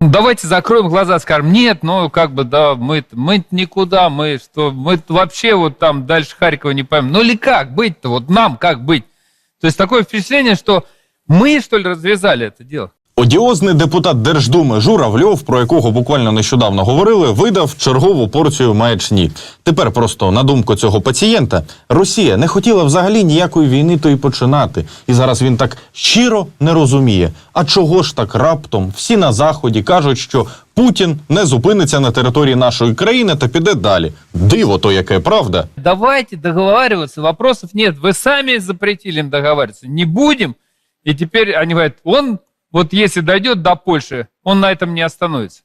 Давайте закроем глаза, скажем, нет, ну как бы, да, мы, мы никуда, мы что, мы вообще вот там дальше Харькова не поймем. Ну или как быть-то, вот нам как быть? То есть такое впечатление, что мы, что ли, развязали это дело. Одіозний депутат Держдуми Журавльов, про якого буквально нещодавно говорили, видав чергову порцію маячні. Тепер просто на думку цього пацієнта, Росія не хотіла взагалі ніякої війни то й починати. І зараз він так щиро не розуміє. А чого ж так раптом всі на заході кажуть, що Путін не зупиниться на території нашої країни та піде далі. Диво то яке, правда? Давайте договариваться, вопросов нет. Вы сами запретили им договариваться. Не будем. И теперь они говорят, он, вот если дойдет до Польши, он на этом не остановится.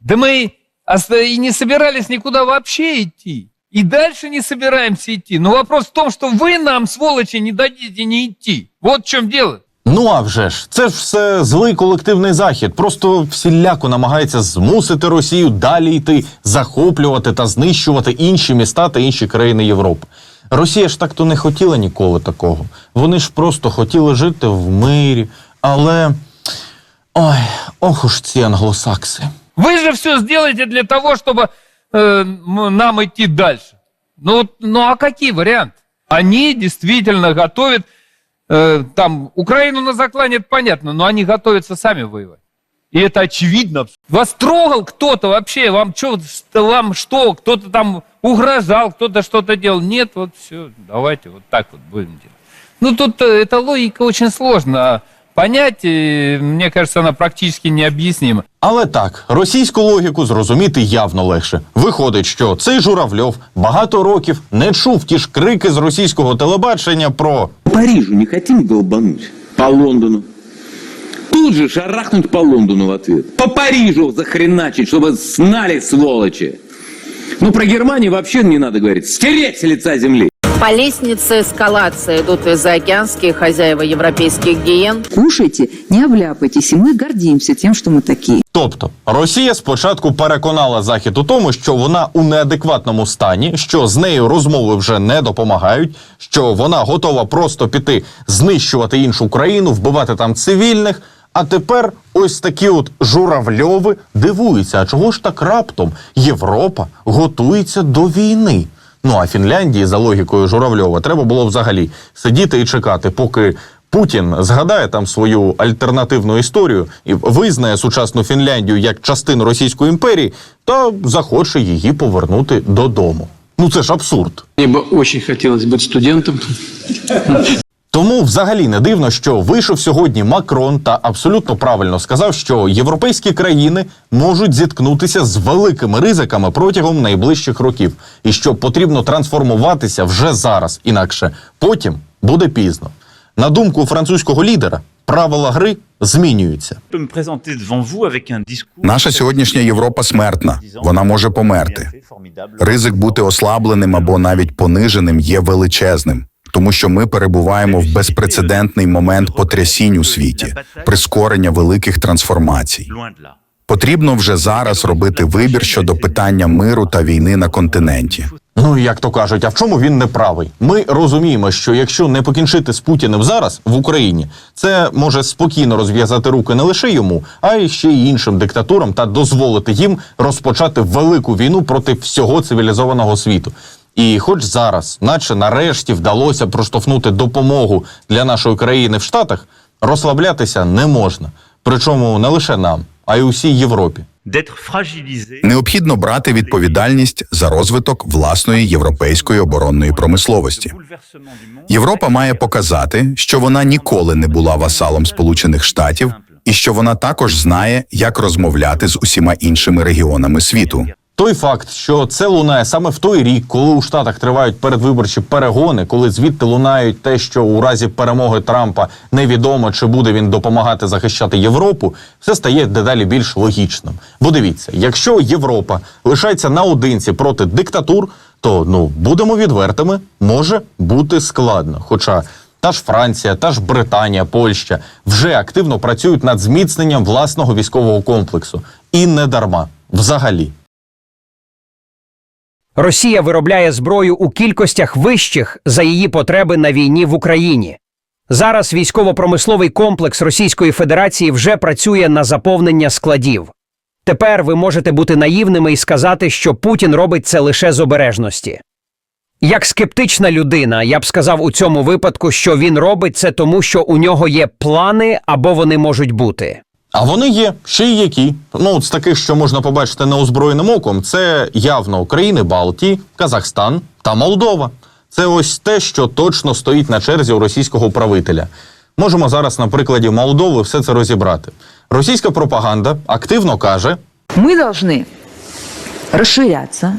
Да мы оста- и не собирались никуда вообще идти. И дальше не собираемся идти. Но вопрос в том, что вы нам, сволочи, не дадите не идти. Вот в чем дело. Ну а вже ж, це ж все злий колективний захід. Просто всіляко намагається змусити Росію далі йти, захоплювати та знищувати інші міста та інші країни Європи. Росія ж так то не хотіла ніколи такого. Вони ж просто хотіли жити в мирі. Але ой, ох уж ці англосакси. Вы же все сделаете для того, чтобы э, нам идти дальше. Ну, ну а какие варианты? Они действительно готовят, э, там, Украину на заклане, это понятно, но они готовятся сами воевать. И это очевидно. Вас трогал кто-то вообще? Вам что, вам что? Кто-то там угрожал, кто-то что-то делал? Нет, вот все, давайте вот так вот будем делать. Ну, тут э, эта логика очень сложно понять, мне кажется, она практически необъяснима. Але так, російську логіку зрозуміти явно легше. Виходить, що цей Журавльов багато років не чув ті ж крики з російського телебачення про Парижу не хотим долбануть? По Лондону. Тут же шарахнуть по Лондону в ответ. По Парижу захреначить, чтобы знали, сволочи. Ну, про Германию вообще не надо говорить. Стереть с лица земли. По лестнице эскалации идут и заокеанские хозяева европейских гиен. Кушайте, не обляпайтесь, и мы гордимся тем, что мы такие. Тобто Росія спочатку переконала Захід у тому, що вона у неадекватному стані, що з нею розмови вже не допомагають, що вона готова просто піти знищувати іншу країну, вбивати там цивільних. А тепер ось такі от журавльови дивуються, а чого ж так раптом Європа готується до війни? Ну а Фінляндії, за логікою Журавльова, треба було взагалі сидіти і чекати, поки Путін згадає там свою альтернативну історію і визнає сучасну Фінляндію як частину Російської імперії, та захоче її повернути додому. Ну це ж абсурд. Мені б дуже хотілося бути студентом. Тому взагалі не дивно, що вийшов сьогодні Макрон та абсолютно правильно сказав, що європейські країни можуть зіткнутися з великими ризиками протягом найближчих років, і що потрібно трансформуватися вже зараз, інакше потім буде пізно. На думку французького лідера, правила гри змінюються. Наша сьогоднішня Європа смертна. Вона може померти. Ризик бути ослабленим або навіть пониженим є величезним, тому що ми перебуваємо в безпрецедентний момент потрясінь у світі, прискорення великих трансформацій. Потрібно вже зараз робити вибір щодо питання миру та війни на континенті. Ну як то кажуть, а в чому він не правий? Ми розуміємо, що якщо не покінчити з Путіним зараз в Україні, це може спокійно розв'язати руки не лише йому, а й ще й іншим диктатурам та дозволити їм розпочати велику війну проти всього цивілізованого світу. І хоч зараз, наче нарешті вдалося проштовхнути допомогу для нашої країни в Штатах, розслаблятися не можна. Причому не лише нам, а й усій Європі. Необхідно брати відповідальність за розвиток власної європейської оборонної промисловості. Європа має показати, що вона ніколи не була васалом Сполучених Штатів, і що вона також знає, як розмовляти з усіма іншими регіонами світу. Той факт, що це лунає саме в той рік, коли у Штатах тривають передвиборчі перегони, коли звідти лунають те, що у разі перемоги Трампа невідомо чи буде він допомагати захищати Європу, все стає дедалі більш логічним. Бо дивіться, якщо Європа лишається наодинці проти диктатур, то ну будемо відвертими, може бути складно. Хоча та ж Франція, та ж Британія, Польща вже активно працюють над зміцненням власного військового комплексу, і не дарма взагалі. Росія виробляє зброю у кількостях вищих за її потреби на війні в Україні. Зараз військово-промисловий комплекс Російської Федерації вже працює на заповнення складів. Тепер ви можете бути наївними і сказати, що Путін робить це лише з обережності. Як скептична людина, я б сказав у цьому випадку, що він робить це тому, що у нього є плани або вони можуть бути. А вони є ще й які. Ну, от з таких, що можна побачити неозброєним оком, це явно країни Балтії, Казахстан та Молдова. Це ось те, що точно стоїть на черзі у російського правителя. Можемо зараз на прикладі Молдови все це розібрати. Російська пропаганда активно каже, Мы должны расширяться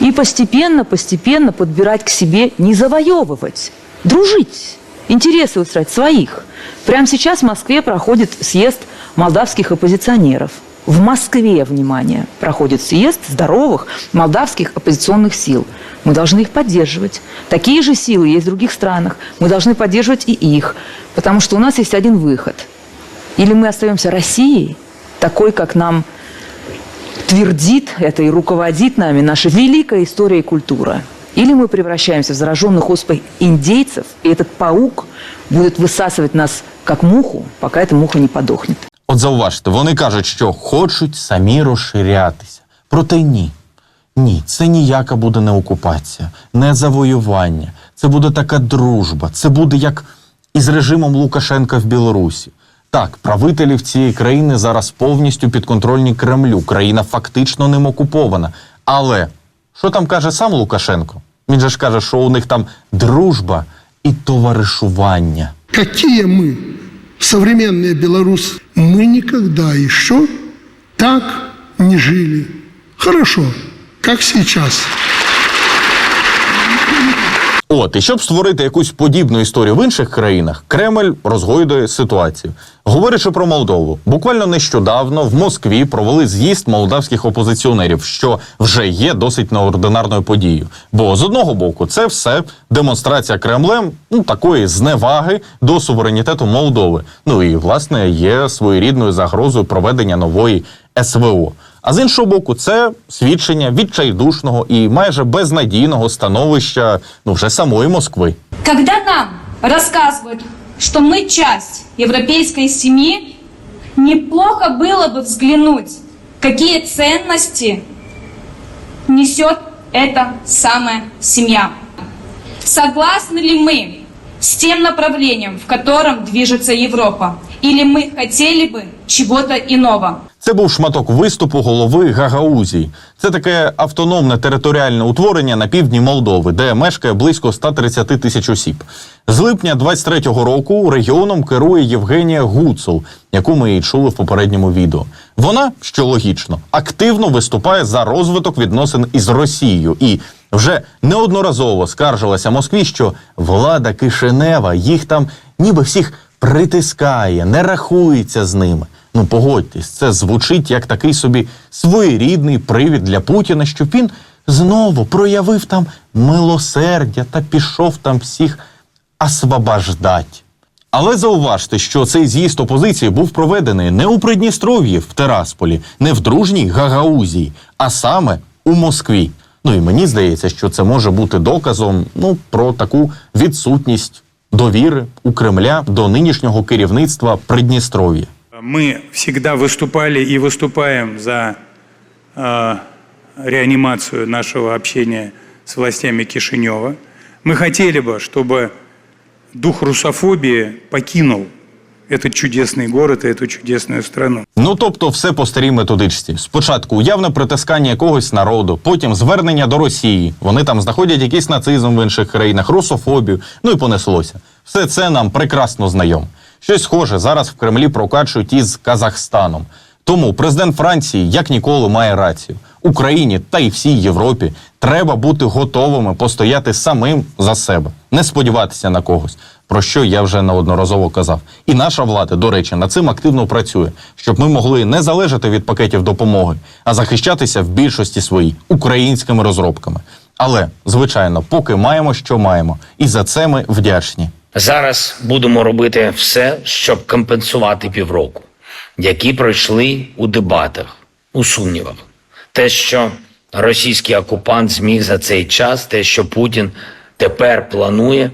и постепенно-постепенно подбирать к себе, не завоевывать, дружить, Интересы устраивать своих. Прямо сейчас в Москве проходит съезд молдавских оппозиционеров. В Москве, внимание, проходит съезд здоровых молдавских оппозиционных сил. Мы должны их поддерживать. Такие же силы есть в других странах. Мы должны поддерживать и их. Потому что у нас есть один выход. Или мы остаемся Россией, такой, как нам твердит это и руководит нами наша великая история и культура. Или мы превращаемся в зараженных оспой индейцев, и этот паук будет высасывать нас как муху, пока эта муха не подохнет. От зауважте, вони кажуть, що хочуть самі розширятися. Проте ні. Ні, це ніяка буде не окупація, не завоювання. Це буде така дружба. Це буде як із режимом Лукашенка в Білорусі. Так, правителів цієї країни зараз повністю підконтрольні Кремлю. Країна фактично ним окупована. Але що там каже сам Лукашенко? Він же ж каже, що у них там дружба і товаришування. Какие мы, современные белорусы, мы никогда еще так не жили. Хорошо, как сейчас. От, і щоб створити якусь подібну історію в інших країнах, Кремль розгойдує ситуацію. Говорячи про Молдову, буквально нещодавно в Москві провели з'їзд молдавських опозиціонерів, що вже є досить неординарною подією. Бо з одного боку, це все демонстрація Кремлем ну такої зневаги до суверенітету Молдови. Ну і власне є своєрідною загрозою проведення нової СВО. А з іншого боку, це свідчення відчайдушного і майже безнадійного становища ну вже самої Москви. Когда нам рассказывают, что мы часть европейской семьи, неплохо было бы взглянуть, какие ценности несет эта самая семья. Согласны ли мы с тем направлением, в котором движется Европа? Или мы хотели бы чего-то иного? Це був шматок виступу голови Гагаузії. Це таке автономне територіальне утворення на півдні Молдови, де мешкає близько 130 тисяч осіб. З липня 23-го року регіоном керує Євгенія Гуцул, яку ми і чули в попередньому відео. Вона, що логічно, активно виступає за розвиток відносин із Росією і вже неодноразово скаржилася Москві, що влада Кишинева їх там ніби всіх притискає, не рахується з ними. Ну погодьтесь, це звучить як такий собі своєрідний привід для Путіна, щоб він знову проявив там милосердя та пішов там всіх освобождать. Але зауважте, що цей з'їзд опозиції був проведений не у Придністров'ї в Терасполі, не в дружній Гагаузії, а саме у Москві. Ну і мені здається, що це може бути доказом ну, про таку відсутність довіри у Кремля до нинішнього керівництва Придністров'я. Мы всегда выступали и выступаем за э, реанимацию нашего общения с властями Кишинева. Мы хотели бы, чтобы дух русофобии покинул этот чудесный город и эту чудесную страну. Ну тобто, все по старій методичці. Спочатку уявне притискання якогось народу, потім звернення до Росії. Вони там знаходять якийсь нацизм в інших країнах, русофобію. Ну і понеслося. Все це нам прекрасно знайомо. Щось схоже зараз в Кремлі прокачують із Казахстаном. Тому президент Франції як ніколи має рацію. Україні та й всій Європі треба бути готовими постояти самим за себе, не сподіватися на когось, про що я вже неодноразово казав. І наша влада, до речі, над цим активно працює, щоб ми могли не залежати від пакетів допомоги, а захищатися в більшості своїй українськими розробками. Але, звичайно, поки маємо, що маємо, і за це ми вдячні. Зараз будемо робити все, щоб компенсувати півроку, які пройшли у дебатах, у сумнівах. Те, що російський окупант зміг за цей час, те, що Путін тепер планує,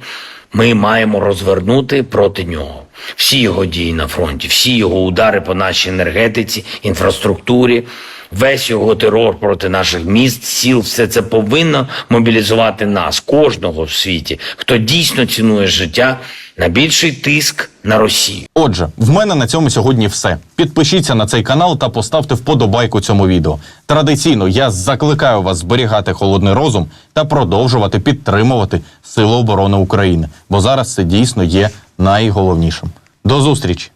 ми маємо розвернути проти нього. Всі його дії на фронті, всі його удари по нашій енергетиці, інфраструктурі, весь його терор проти наших міст, сіл, все це повинно мобілізувати нас, кожного в світі, хто дійсно цінує життя на більший тиск на Росію. Отже, в мене на цьому сьогодні все. Підпишіться на цей канал та поставте вподобайку цьому відео. Традиційно я закликаю вас зберігати холодний розум та продовжувати підтримувати Сили оборони України, бо зараз це дійсно є найголовнішим. До зустрічі!